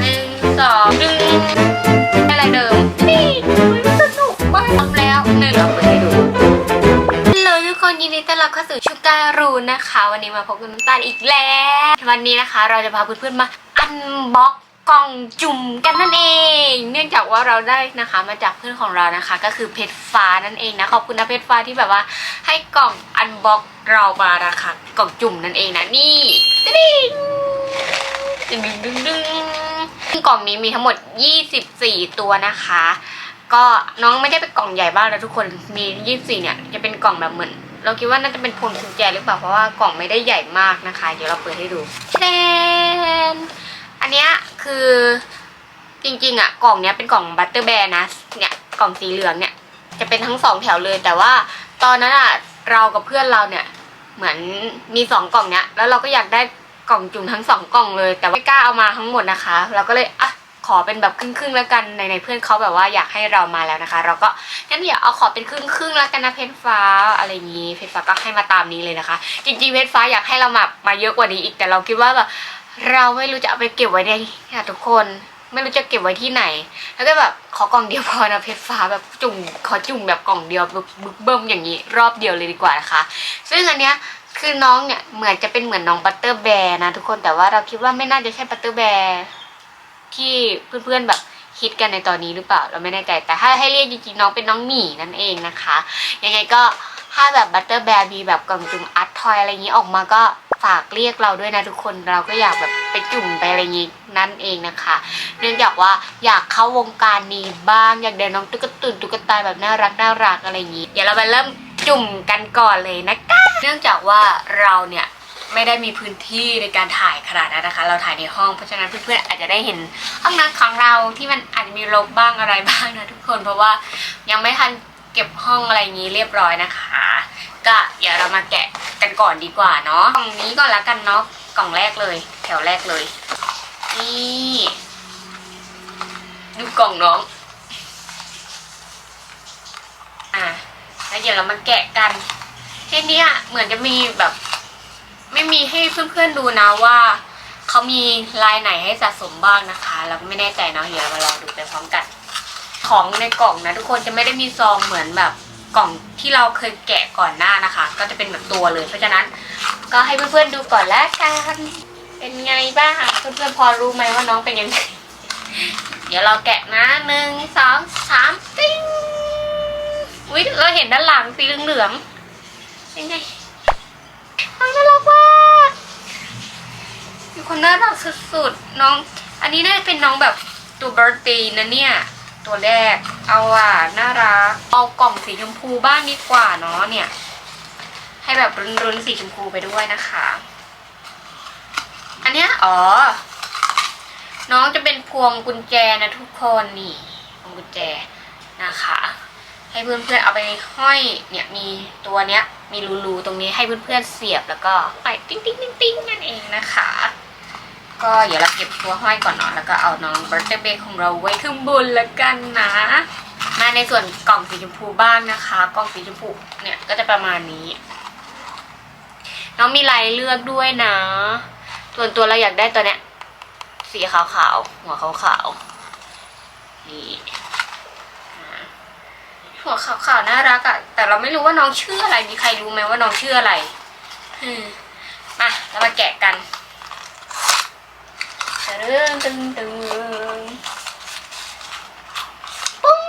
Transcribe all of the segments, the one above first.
หนึ่งสองดึงอะไรเดิมนี่สนุกมากทำแล้วหนึ่งเราเปิดให้ดูฮัลโหลทุกคนยินดีต้อนรับเข้าสู่ชุการูนนะคะ วันนี้มาพบกับน้ำตาลอีกแล้ว วันนี้นะคะ เราจะพาเพื่อนๆมาอันบ็อก กล่องจุ่มกันนั่นเอง เนื่องจากว่าเราได้นะคะมาจากเพื่อนของเรานะคะ ก็คือเพชรฟ้านั่นเองนะขอบคุณนะเพชรฟ้าที่แบบว่า ให้กล่องอันบ็อกเรามานะคะกล่องจุ่มนั่นเองนะนี่ติ๊งดึงดึงดึงดึงกล่องนี้มีทั้งหมด 24 ตัวนะคะ ก็น้องไม่ได้เป็นกล่องใหญ่บ้างนะทุกคนมี 24 เนี่ยจะเป็นกล่องแบบเหมือนเราคิดว่าน่าจะเป็นพวงกุญแจหรือเปล่าเพราะว่ากล่องไม่ได้ใหญ่มากนะคะ เดี๋ยวเราเปิดให้ดูแทน อันเนี้ยคือจริงๆอะกล่องเนี้ยเป็นกล่องบัตเตอร์แบร์นะเนี่ยกล่องสีเหลืองเนี่ยจะเป็นทั้งสองแถวเลย แต่ว่าตอนนั้นอะเรากับเพื่อนเราเนี่ยเหมือนมีสองกล่องเนี้ยแล้วเราก็อยากได้กล่องจุ่มทั้งสองกล่องเลย แต่ว่าไม่กล้าเอามาทั้งหมดนะคะ เราก็เลยอะ ขอเป็นแบบครึ่งๆแล้วกันในในเพื่อนเขาแบบว่าอยากให้เรามาแล้วนะคะ เราก็งั้นเดี๋ยวเอาขอเป็นครึ่งๆแล้วกันนะเพชรฟ้าอะไรอย่างนี้เพชรฟ้าก็ให้มาตามนี้เลยนะคะ จริงๆเพชรฟ้าอยากให้เรามามาเยอะกว่านี้อีกแต่เราคิดว่าแบบเราไม่รู้จะเอาไปเก็บไว้ในทุกคนไม่รู้จะเก็บไว้ที่ไหน แล้วก็แบบขอกล่องเดียวพอนะเพชรฟ้าแบบจุ่มขอจุ่มแบบกล่องเดียวบึกบึกเบิ้มอย่างนี้ รอบเดียวเลยดีกว่านะคะ ซึ่งอันเนี้ยคือน้องเนี่ยเหมือนจะเป็นเหมือนน้องบัตเตอร์แบร์นะทุกคนแต่ว่าเราคิดว่าไม่น่าจะใช่บัตเตอร์แบร์ ที่เพื่อนๆแบบฮิตกันในตอนนี้หรือเปล่าเราไม่แน่ใจแต่ถ้าให้เรียกจริงๆน้องเป็นน้องหมีนั่นเองนะคะ ยังไงก็ถ้าแบบบัตเตอร์แบร์มีแบบกล่องจุ่มอาร์ตทอยอะไรอย่างนี้ออกมาก็ฝากเรียกเราด้วยนะทุกคนเราก็อยากแบบไปจุ่มไปอะไรอย่างนี้นั่นเองนะคะ เนื่องจากว่าอยากเข้าวงการนี้บ้างอยากเดินน้องตุ๊กตาตุ่นตุ๊กตาแบบน่ารักน่ารักอะไรอย่างนี้เดี๋ยวเราไปเริ่มจุ่มกันก่อนเลยนะคะเนื่องจากว่าเราเนี่ย ไม่ได้มีพื้นที่ในการถ่ายขนาดนั้นนะคะ เราถ่ายในห้อง เพราะฉะนั้นเพื่อนๆอาจจะได้เห็นห้องน้ำของเราที่มันอาจจะมีรกบ้างอะไรบ้างนะทุกคน เพราะว่ายังไม่ทันเก็บห้องอะไรอย่างนี้เรียบร้อยนะคะ ก็เดี๋ยวเรามาแกะกันก่อนดีกว่าเนาะกล่องนี้ก่อนละกันเนาะกล่องแรกเลย แถวแรกเลยนี่ดูกล่องน้องอะแล้วเดี๋ยวเรามาแกะกันทีเนี้เหมือนจะมีแบบ ไม่มีให้เพื่อนๆดูนะว่าเขามีลายไหนให้สะสมบ้างนะคะเราก็ไม่แน่ใจเนาะเดี๋ยวเรามารอดูไปพร้อมกัน ของในกล่องนะทุกคนจะไม่ได้มีซองเหมือนแบบกล่องที่เราเคยแกะก่อนหน้านะคะ ก็จะเป็นแบบตัวเลย เพราะฉะนั้นก็ให้เพื่อนๆดูก่อนแล้วกันเป็นไงบ้างเพื่อนๆพอรู้ไหมว่าน้องเป็นยังไงเดี๋ยวเราแกะนะหนึ่งสองสามติ้งอุ้ยเราเห็นด้านหลังสีเหลืองๆเป็นไง น้องน่ารักมากมีคนน่ารักสุดๆ น้อง อันนี้น่าจะเป็นน้องแบบตัวเบิร์ตตีนะเนี่ย ตัวแรก เอาอะ น่ารัก เอากล่องสีชมพูบ้างดีกว่าเนาะเนี่ย ให้แบบรุนๆสีชมพูไปด้วยนะคะ อันเนี้ย อ๋อ น้องจะเป็นพวงกุญแจนะทุกคนนี่ พวงกุญแจนะคะ ให้เพื่อนๆเอาไปห้อย เนี่ยมีตัวเนี้ย มีรูๆตรงนี้ให้เพื่อนๆเสียบแล้วก็ไปติ้งติ้งติ้งติ้งนั่นเองนะคะ ก็เดี๋ยวเราเก็บตัวห้อยก่อนเนาะแล้วก็เอาน้องบอร์เตอร์เบย์ของเราไว้ข้างบนแล้วกันนะ มาในส่วนกล่องสีชมพูบ้างนะคะ กล่องสีชมพูเนี่ยก็จะประมาณนี้ น้องมีลายเลือกด้วยนะ ส่วนตัวเราอยากได้ตัวเนี้ยสีขาวๆหัวขาวๆนี่ หัวขาวๆน่ารักอะแต่เราไม่รู้ว่าน้องชื่ออะไร มีใครรู้ไหมว่าน้องชื่ออะไร อืมมาเรามาแกะกันตึงตึงตึงปุ้ง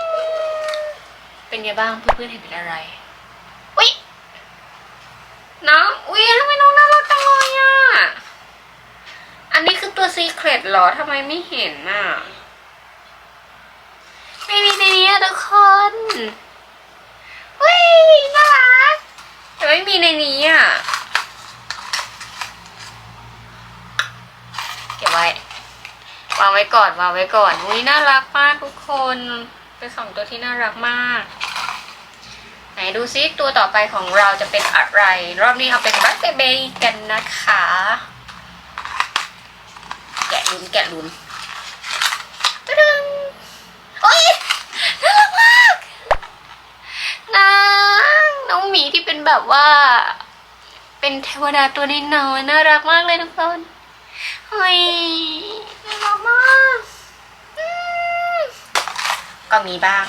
เป็นไงบ้างเพื่อนๆเห็นเป็นอะไร อุ๊ย น้อง อุ๊ยทำไมน้องน่ารักจังเลยอะอันนี้คือตัวซีเครตเหรอทำไมไม่เห็นน่ะไม่มีในนี้ทุกคน น่ารักแต่ไม่มีในนี้อะ เก็บไว้ วางไว้ก่อนวางไว้ก่อนอุ้ยน่ารักมากทุกคน เป็นสองตัวที่น่ารักมาก ไหนดูซิตัวต่อไปของเราจะเป็นอะไร รอบนี้เอาเป็นบัตเตอร์เบย์กันนะคะ แกะลุ้นแกะลุ้น แบบว่า เป็นเทวดาตัวน้อยน่ารักมากเลยทุกคนเฮ้ยน่ารักมากก็มีบ้าง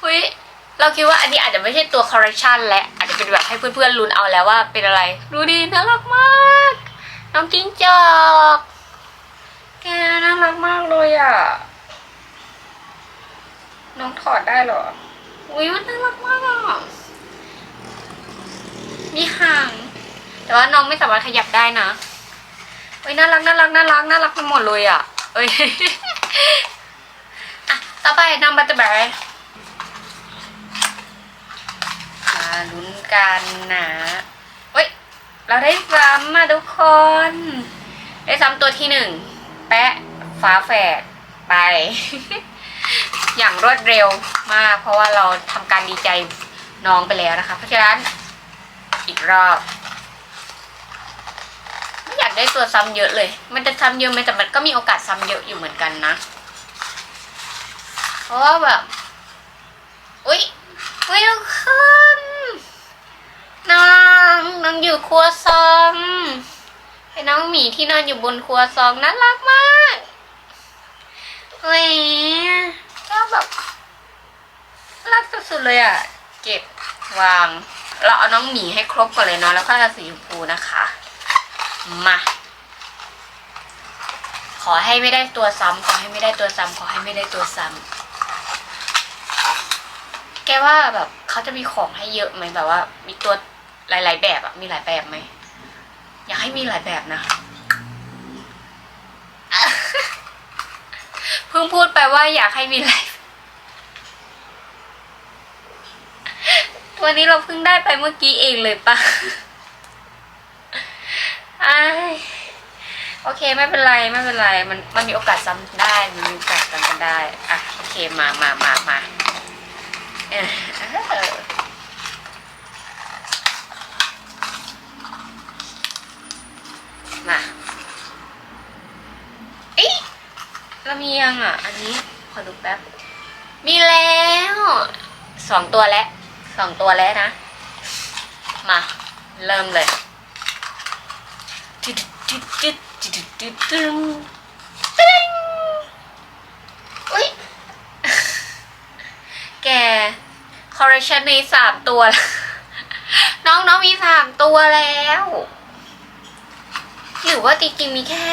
เฮ้ย เราคิดว่าอันนี้อาจจะไม่ใช่ตัวคอร์เรคชันแหละ อาจจะเป็นแบบให้เพื่อนๆลุ้นเอาแล้วว่าเป็นอะไร ดูดีน่ารักมาก น้องจิ้งจอกแกน่ารักมากเลยอะ น้องถอดได้เหรอ อุ้ยมันน่ารักมากอะมีหาง แต่ว่าน้องไม่สามารถขยับได้นะเฮ้ยน่ารักน่ารักน่ารักน่ารักไปหมดเลยอะ เอ้ยอะต่อไปน้องบัตเตอร์แบร์มาลุ้นกันนะเฮ้ย เราได้ซ้ำมาทุกคน ได้ซ้ำตัวที่หนึ่งแปะฟ้าแฝดไป อย่างรวดเร็วมาก เพราะว่าเราทำการดีใจน้องไปแล้วนะคะ เพราะฉะนั้นอีกรอบไม่อยากได้ตัวซ้ำเยอะเลย มันจะซ้ำเยอะไหมแต่มันก็มีโอกาสซ้ำเยอะอยู่เหมือนกันนะ เพราะว่าแบบอุ๊ยอุ๊ยทุกคน น้องน้องอยู่ครัวซองให้น้องหมีที่นอนอยู่บนครัวซองน่ารักมากเฮ้ยก็แบบรักสุดๆเลยอะ เก็บวาง เราเอาน้องหมีให้ครบก่อนเลยเนาะแล้วก็เอาสีชมพูนะคะ มา ขอให้ไม่ได้ตัวซ้ำขอให้ไม่ได้ตัวซ้ำขอให้ไม่ได้ตัวซ้ำแกว่าแบบเขาจะมีของให้เยอะไหมแบบว่า มีตัว หลาย ๆ แบบอะมีหลายแบบไหมอยากให้มีหลายแบบนะเพิ่งพูดไปว่าอยากให้มีหลายตัวนี้เราเพิ่งได้ไปเมื่อกี้เองเลยปะอายโอเคไม่เป็นไรไม่เป็นไร มันมันมีโอกาสซ้ำได้มันมีโอกาสซ้ำกันได้อะโอเคมามามามาเออเออมาเอ๊ะเรามี ยังอะ อันนี้ขอดูแป๊บ มีแล้วสองตัวแล้วสองตัวแล้วนะ มา เริ่มเลยอุ้ยแกคอร์เรชันในสามตัว น้องน้องมีสามตัวแล้ว หรือว่าจริงๆมีแค่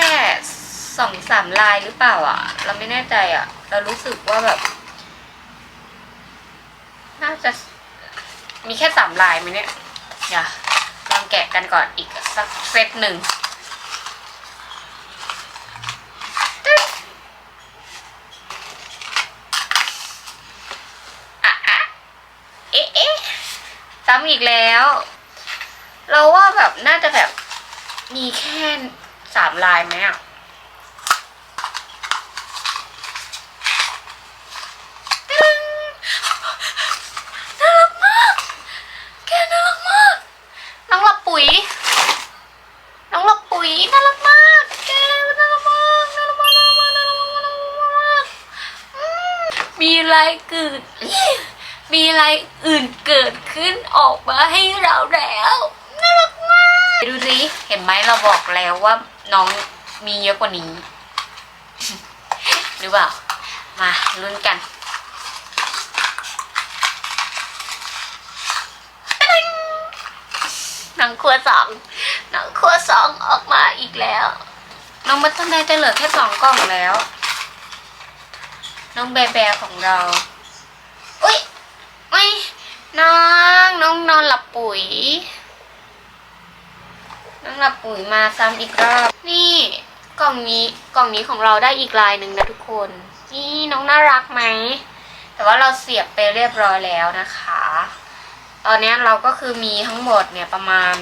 สองสามลายหรือเปล่าอะ เราไม่แน่ใจอะ เรารู้สึกว่าแบบ น่าจะมีแค่สามลายไหมเนี่ยอย่าลองแกะกันก่อนอีกสักเซตหนึ่งอะเอ๊ะเอ๊ะซ้ำอีกแล้ว เราว่าแบบน่าจะแบบมีแค่สามลายไหมอะ ตึ้งน่ารักมาก แกน่ารักมาก น้องหลับปุ๋ย น้องหลับปุ๋ยน่ารักมาก แกน่ารักมากน่ารักมากน่ารักมากน่ารักมากน่ารักมากอืมมีอะไร เกิด มีอะไรอื่นเกิดขึ้นออกมาให้เราแล้วน่ารักมากดูสิเห็นไหมเราบอกแล้วว่าน้องมีเยอะกว่านี้ หรือเปล่า มาลุ้นกันหนังครัวสองหนังครัวสองออกมาอีกแล้ว น้องมัตตนได้จะเหลือแค่สองกล่องแล้ว น้องแบแบของเรา อุ้ยอุ้ยน้องน้องนอนหลับปุ๋ย น้องหลับปุ๋ยมาซ้ำอีกรอบ นี่กล่องนี้กล่องนี้ของเราได้อีกลายหนึ่งนะทุกคน นี่น้องน่ารักไหม แต่ว่าเราเสียบไปเรียบร้อยแล้วนะคะ ตอนนี้เราก็คือมีทั้งหมดเนี่ยประมาณ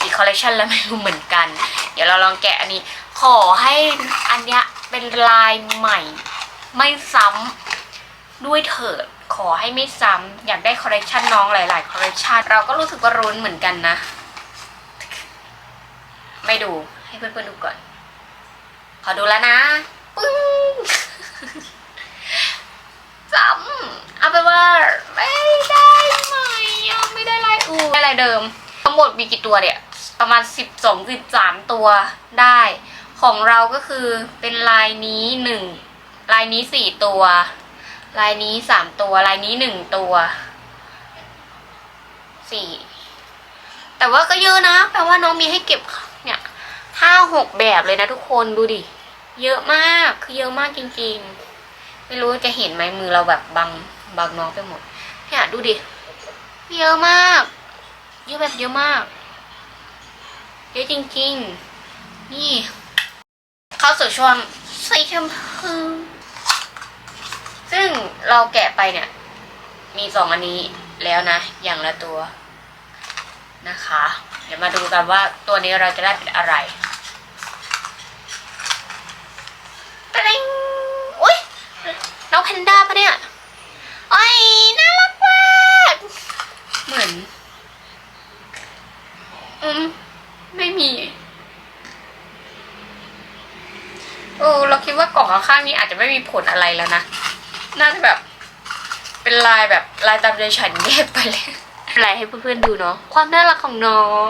กี่คอลเลคชันแล้วไม่รู้เหมือนกัน เดี๋ยวเราลองแกะอันนี้ ขอให้อันเนี้ยเป็นลายใหม่ ไม่ซ้ำด้วยเถิดขอให้ไม่ซ้ำอยากได้คอลเลคชันน้องหลาย ๆ คอลเลคชันเราก็รู้สึกว่ารุ้นเหมือนกันนะ ไม่ดูให้เพื่อนๆดูก่อน ขอดูแล้วนะปึ้งซ้ำเอาไปว่าไม่ได้ใหม่ยังไม่ได้ลายเดิม ทั้งหมดมีกี่ตัวเนี่ย ประมาณสิบสองสิบสามตัวได้ ของเราก็คือเป็นลายนี้หนึ่ง ลายนี้สี่ตัว ลายนี้สามตัว ลายนี้หนึ่งตัวสี่แต่ว่าก็เยอะนะ แปลว่าน้องมีให้เก็บเนี่ยห้าหกแบบเลยนะทุกคนดูดิ เยอะมาก คือเยอะมากจริงๆ ไม่รู้จะเห็นไหมมือเราแบบบังบังน้องไปหมด เนี่ยดูดิ เยอะมาก เยอะแบบเยอะมาก เยอะจริงๆ นี่ เข้าสู่ช่วงใส่แชมพู ซึ่งเราแกะไปเนี่ย มีสองอันนี้แล้วนะ อย่างละตัวนะคะ เดี๋ยวมาดูกันว่าตัวนี้เราจะได้เป็นอะไรตะลิงอุ้ยน้องแพนด้าปะเนี่ยโอ้ยน่ารักมากเหมือน อืม ไม่มีโอ้เราคิดว่ากล่องข้างๆนี้อาจจะไม่มีผลอะไรแล้วนะ น่าจะแบบ เป็นลายแบบลายตามใจฉันแยกไปเลยอะไรให้เพื่อนๆดูเนาะความน่ารักของน้อง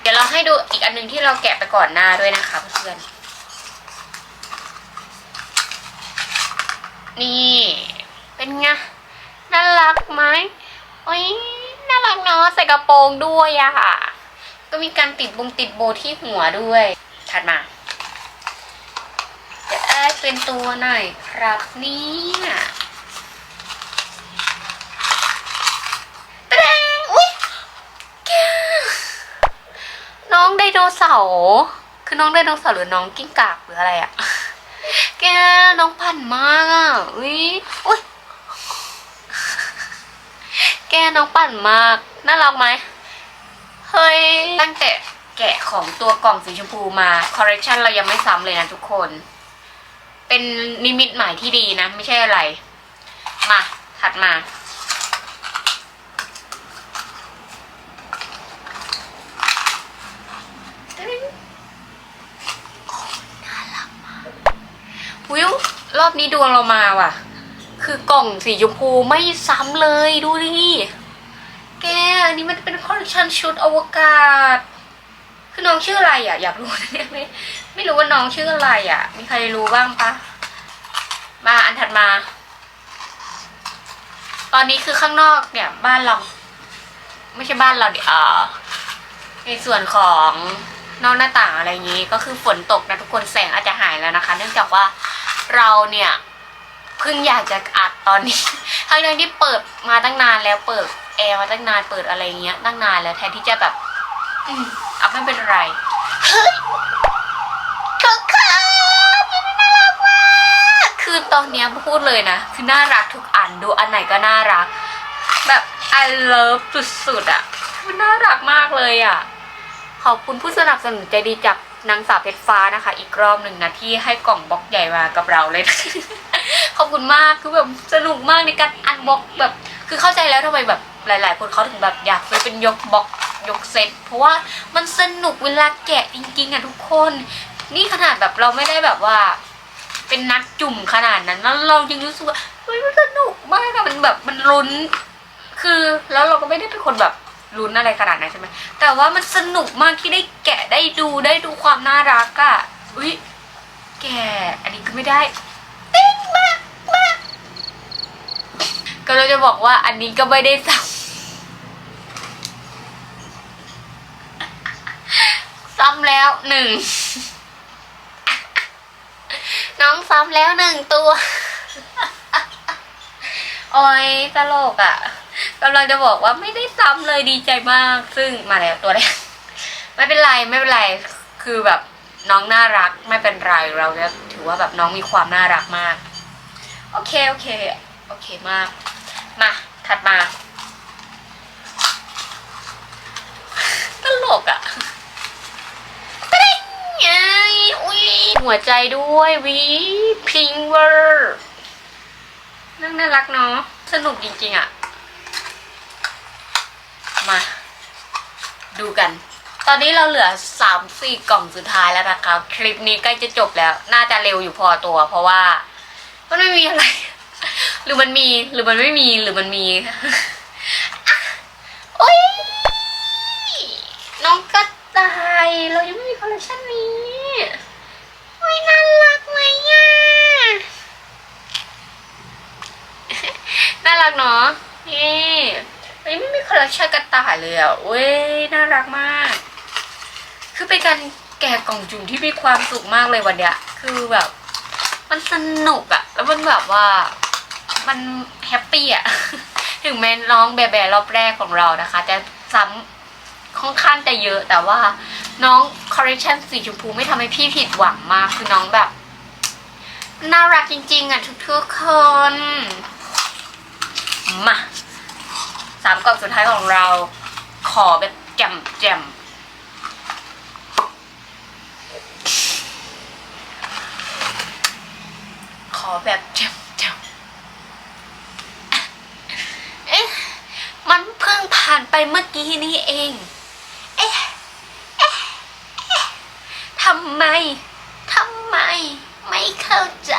เดี๋ยวเราให้ดูอีกอันหนึงที่เราแกะไปก่อนหน้าด้วยนะคะเพื่อนๆนี่เป็นไงน่ารักไหมโอ้ยน่ารักเนาะใส่กระโปรงด้วยอะค่ะ ก็มีการติดบงติดโบที่หัวด้วยถัดมาจะได้เป็นตัวหน่อยครับเนี่ยตะแดงอุ้ยแกน้องได โนเสาร์คือน้องไดโนเสาร์หรือน้องกิ้งก่าหรืออะไรอะแกน้องพันมากอะอุ้ยอุ้ยแกน้องปั่นมากน่ารักไหมเฮ้ยตั้งแต่แกะของตัวกล่องสีชมพูมาคอร์เรคชันเรายังไม่ซ้ำเลยนะทุกคน เป็นนิมิตหมายที่ดีนะ ไม่ใช่อะไร มาถัดมารักมาก วิวรอบนี้ดวงเรามาว่ะ คือกล่องสีชมพูไม่ซ้ำเลยดูดิแกอันนี้มันเป็นคอลเลคชันชุดอวกาศ คือน้องชื่ออะไรอะ อยากรู้เนี่ยไม่ไม่รู้ว่าน้องชื่ออะไรอะ มีใครรู้บ้างปะมาอันถัดมา ตอนนี้คือข้างนอกเนี่ย บ้านเรา ไม่ใช่บ้านเราเดี๋ยวเอ่อในส่วนของ นอกหน้าต่างอะไรอย่างนี้ ก็คือฝนตกนะทุกคนแสงอาจจะหายแล้วนะคะ เนื่องจากว่าเราเนี่ยเพิ่งอยากจะอัดตอนนี้ทั้งๆที่เปิดมาตั้งนานแล้วเปิดแอร์มาตั้งนานเปิดอะไรเงี้ยตั้งนานแล้วแทนที่จะแบบอืมเอาไม่เป็นไรเฮ้ยทุกคนยังน่ารักมากคือตอนเนี้ยพูดเลยนะ คือน่ารักทุกอันดูอันไหนก็น่ารัก แบบ I love สุดๆอะมันน่ารักมากเลยอะ ขอบคุณผู้สนับสนุนใจดีจากนางสาวเพชรฟ้านะคะ อีกรอบหนึ่งนะที่ให้กล่องบล็อกใหญ่มากับเราเลยขอบคุณมากคือแบบสนุกมากในการอันบล็อกแบบ คือเข้าใจแล้วทำไมแบบหลาย ๆ คนเขาถึงแบบอยากซื้อเป็นยกบล็อกยกเซตเพราะว่ามันสนุกเวลาแกะจริง ๆอะทุกคน นี่ขนาดแบบเราไม่ได้แบบว่า เป็นนักจุ่มขนาดนั้นแล้วเรายังรู้สึกว่าเฮ้ยมันสนุกมากอะมันแบบมันลุ้น คือแล้วเราก็ไม่ได้เป็นคนแบบ ลุ้นอะไรขนาดนั้นใช่ไหมแต่ว่ามันสนุกมากที่ได้แกะได้ดูได้ดูความน่ารักอะอุ้ยแกะอันนี้ก็ไม่ได้เต้นมากมากก็เราจะบอกว่าอันนี้ก็ไม่ได้ซ้ำซ้ำแล้วหนึ่งน้องซ้ำแล้วหนึ่งตัว โอ้ยตลกอะ่ะ กำลังจะบอกว่าไม่ได้ซ้ำเลยดีใจมาก ซึ่งมาแล้วตัวแรกไม่เป็นไรไม่เป็นไรคือแบบน้องน่ารักไม่เป็นไรเราจะถือว่าแบบน้องมีความน่ารักมาก โอเคโอเคโอเคมาก มาถัดมาตลกอะ่ะตะเด้งไงอุ้ยหัวใจด้วยวิพิงเวอร์น่าน่ารักเนาะสนุกจริงๆอะ่ะ มา ดูกัน ตอนนี้เราเหลือสามสี่กล่องสุดท้ายแล้วนะคะคลิปนี้ใกล้จะจบแล้ว น่าจะเร็วอยู่พอตัว เพราะว่า มันไม่มีอะไร หรือมันมี หรือมันไม่มี หรือมันมีโอ๊ยเรายังไม่มีคอลเลคชันนี้โอ้ยน่ารักไหมอะน่ารักเนาะนี่ เฮ้ยไม่มีคอลเลคชันกระต่ายเลยอะเว้ยน่ารักมาก คือเป็นการแกะกล่องจุ่มที่มีความสุขมากเลยวันเนี้ย คือแบบ มันสนุกอะแล้วมันแบบว่ามันแฮปปี้อะถึงแม้น้องแบแบรอบแรกของเรานะคะ จะซ้ำค่อนข้างจะเยอะแต่ว่าน้องคอร์เรชันสีชมพูไม่ทำให้พี่ผิดหวังมาก คือน้องแบบ น่ารักจริง ๆอะทุกๆคน มา สามกล่องสุดท้ายของเรา ขอแบบแจ่มแจ่มขอแบบแจ่มแจ่มเอ๊ะ มันเพิ่งผ่านไปเมื่อกี้นี้เอง เอ๊ะ เอ๊ะ เอ๊ะทำไม ทำไม ไม่เข้าใจ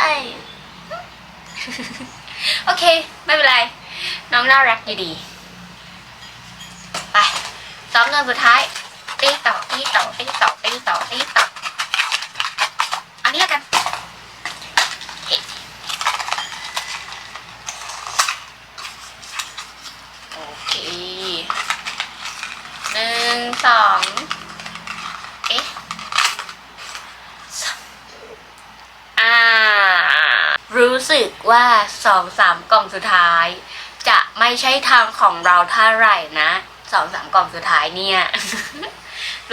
โอเค ไม่เป็นไร น้องน่ารักอยู่ดี ซ้อมเงินสุดท้ายตีต่อตีต่อตีต่อตีต่อตีต่ออันนี้ละกันโอเคหนึ่งสองเอ๊ะสามอ่า รู้สึกว่าสองสามกล่องสุดท้าย จะไม่ใช่ทางของเราเท่าไหร่นะ สองสามกล่องสุดท้ายเนี่ย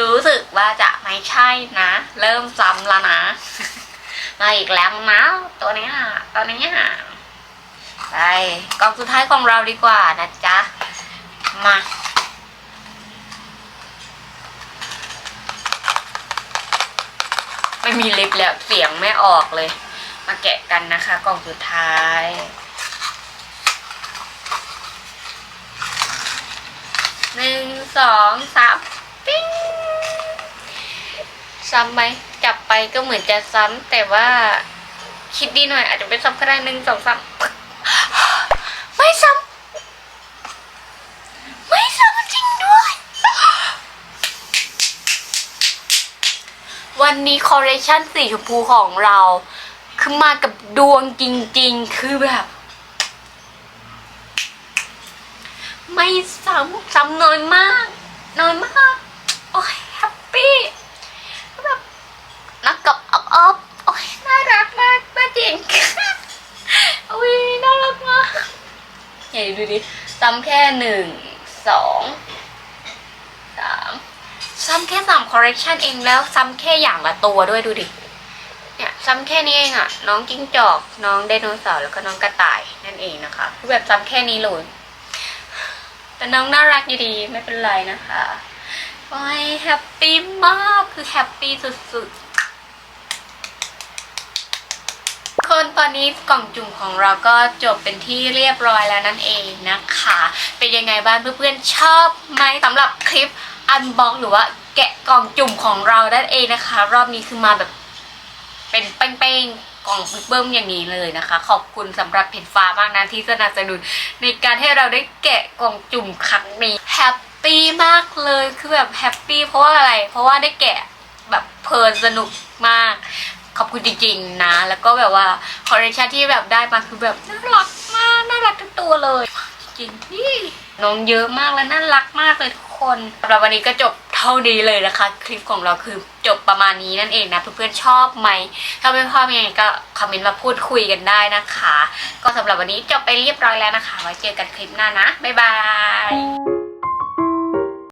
รู้สึกว่าจะไม่ใช่นะ เริ่มซ้ำแล้วนะมาอีกแล้วนะตัวเนี้ยตัวเนี้ยไปกล่องสุดท้ายของเราดีกว่านะจ๊ะ มาไม่มีลิฟต์แล้วเสียงไม่ออกเลย มาแกะกันนะคะ กล่องสุดท้าย หนึ่งสองสามปิ้งซ้ำไหมจับไปก็เหมือนจะซ้ำแต่ว่าคิดดีหน่อย อาจจะไม่ซ้ำก็ได้หนึ่งสองสามไม่ซ้ำไม่ซ้ำจริงด้วย วันนี้คอเลคชันสีชมพูของเรา คือมากับดวงจริงๆ คือแบบ ไม่ ซ้ำซ้ำน้อยมาก น้อยมาก โอ้ยแฮปปี้แบบนักกับอ๊อบอ๊อบโอ้ยน่ารักมากน่าจริงโอ้ยน่ารักมากใหญ่ดูดิซ้ำแค่หนึ่งสองสามซ้ำแค่สามคอร์เรคชันเองแล้วซ้ำแค่อย่างละตัวด้วยดูดิเนี่ยซ้ำแค่นี้เองอะน้องจิ้งจอก น้องไดโนเสาร์แล้วก็น้องกระต่ายนั่นเองนะคะคือแบบซ้ำแค่นี้เลย แต่น้องน่ารักอยู่ดีไม่เป็นไรนะคะโอ้ยแฮปปี้มากคือแฮปปี้สุดๆ คนตอนนี้กล่องจุ่มของเราก็จบเป็นที่เรียบร้อยแล้วนั่นเองนะคะ เป็นยังไงบ้างเพื่อนๆ ชอบไหมสำหรับคลิปอันบ็อกหรือว่าแกะกล่องจุ่มของเรานั่นเองนะคะ รอบนี้คือมาแบบเป็นเป้งๆ กล่องเบิ้มอย่างนี้เลยนะคะ ขอบคุณสำหรับเพจฟ้ามากนะที่สนับสนุน ในการให้เราได้แกะกล่องจุ่มครั้งนี้แฮปปี้มากเลยคือแบบแฮปปี้เพราะว่าอะไร เพราะว่าได้แกะแบบเพลินสนุกมาก ขอบคุณจริงๆนะ แล้วก็แบบว่าคอลเลคชันที่แบบได้มาคือแบบน่ารักมากน่ารักทุกตัวเลย จริงนี่น้องเยอะมากและน่ารักมากเลยทุก คนสำหรับวันนี้ก็จบเท่านี้เลยนะคะ คลิปของเราคือจบประมาณนี้นั่นเองนะเพื่อนๆชอบไหม ถ้าไม่ชอบยังไงก็คอมเมนต์มาพูดคุยกันได้นะคะ ก็สำหรับวันนี้จบไปเรียบร้อยแล้วนะคะ ไว้เจอกันคลิปหน้านะบ๊ายบาย